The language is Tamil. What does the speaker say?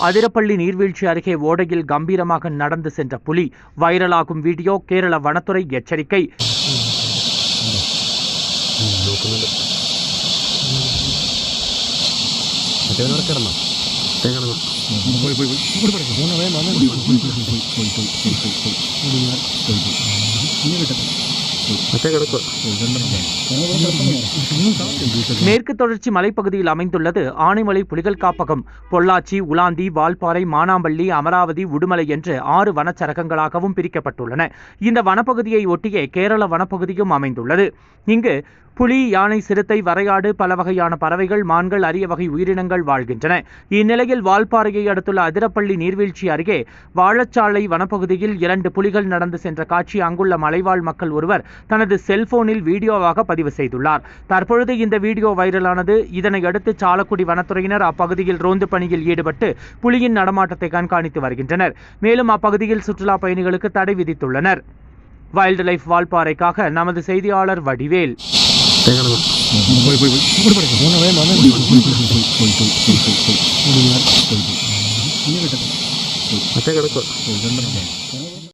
அதிரப்பள்ளி நீர்வீழ்ச்சி அருகே ஓடையில் கம்பீரமாக நடந்து சென்ற புலி வைரலாகும் வீடியோ கேரள வனத்துறை எச்சரிக்கை. போய் மேற்கு தொடர்ச்சி மலைப்பகுதியில் அமைந்துள்ளது ஆனைமலை புலிகள் காப்பகம். பொள்ளாச்சி உலாந்தி வால்பாறை மானாம்பள்ளி அமராவதி உடுமலை என்று ஆறு வனச்சரகங்களாகவும் பிரிக்கப்பட்டுள்ளன. இந்த வனப்பகுதியை ஒட்டியே கேரள வனப்பகுதியும் அமைந்துள்ளது. இங்கு புலி யானை சிறுத்தை வரையாடு பல வகையான பறவைகள் மான்கள் அரிய வகை உயிரினங்கள் வாழ்கின்றன. இந்நிலையில் வால்பாறையை அடுத்துள்ள அதிரப்பள்ளி நீர்வீழ்ச்சி அருகே வாழச்சாலை வனப்பகுதியில் இரண்டு புலிகள் நடந்து சென்ற காட்சி அங்குள்ள மலைவாழ் மக்கள் ஒருவர் தனது செல்போனில் வீடியோவாக பதிவு செய்துள்ளார். தற்பொழுது இந்த வீடியோ வைரலானது. இதனை அடுத்து சாலக்குடி வனத்துறையினர் அப்பகுதியில் ரோந்து பணியில் ஈடுபட்டு புலியின் நடமாட்டத்தை கண்காணித்து வருகின்றனர். மேலும் அப்பகுதியில் சுற்றுலா பயணிகளுக்கு தடை விதித்துள்ளனர். வைல்டு லைஃப் வால்பாறைக்காக நமது செய்தியாளர் வடிவேல். കിടന്നോ പോയി പോയി മറ്റേ കിടക്കുക